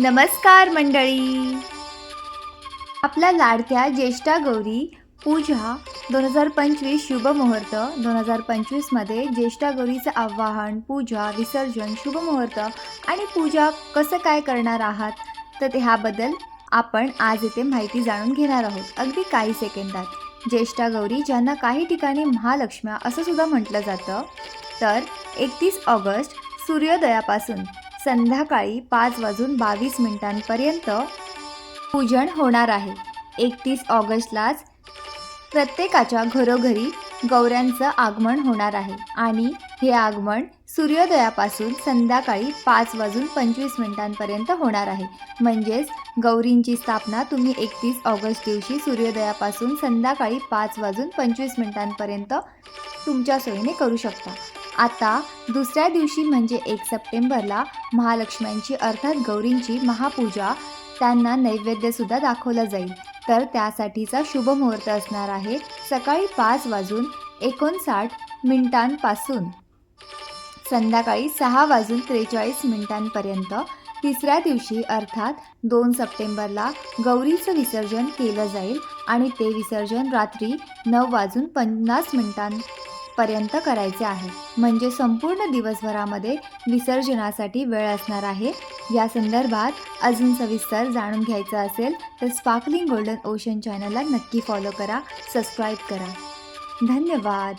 नमस्कार मंडळी. आपल्या लाडक्या ज्येष्ठा गौरी पूजा दोन हजार पंचवीस शुभमुहूर्त दोन हजार पंचवीसमध्ये ज्येष्ठा गौरीचं आवाहन पूजा विसर्जन शुभमुहूर्त आणि पूजा कसं काय करणार आहात? तर ते ह्याबद्दल आपण आज इथे माहिती जाणून घेणार आहोत. अगदी काही सेकंदात. ज्येष्ठा गौरी ज्यांना काही ठिकाणी महालक्ष्म्या असं सुद्धा म्हटलं जातं तर एकतीस ऑगस्ट सूर्योदयापासून संध्याकाळी पाच वाजून बावीस मिनिटांपर्यंत पूजन होणार आहे. एकतीस ऑगस्टलाच प्रत्येकाच्या घरोघरी गौऱ्यांचं आगमन होणार आहे आणि हे आगमन सूर्योदयापासून संध्याकाळी पाच वाजून पंचवीस मिनिटांपर्यंत होणार आहे. म्हणजेच गौरींची स्थापना तुम्ही एकतीस ऑगस्ट दिवशी सूर्योदयापासून संध्याकाळी पाच वाजून पंचवीस मिनिटांपर्यंत तुमच्या सोयीने करू शकता. आता दुसऱ्या दिवशी म्हणजे एक सप्टेंबरला महालक्ष्म्यांची अर्थात गौरींची महापूजा त्यांना नैवेद्यसुद्धा दाखवलं जाईल. तर त्यासाठीचा शुभ मुहूर्त असणार आहे सकाळी पाच वाजून एकोणसाठ मिनिटांपासून. संध्याकाळी सहा वाजून त्रेचाळीस मिनिटांपर्यंत तिसऱ्या दिवशी अर्थात दोन सप्टेंबरला गौरीचं विसर्जन केलं जाईल आणि ते विसर्जन रात्री नऊ वाजून पन्नास पर्यंत करायचे आहे. म्हणजे संपूर्ण दिवसभरामध्ये विसर्जनासाठी वेळ असणार आहे. या संदर्भात अजून सविस्तर जाणून घ्यायचं असेल तर स्पार्कलिंग गोल्डन ओशन चॅनलला नक्की फॉलो करा सबस्क्राईब करा. धन्यवाद.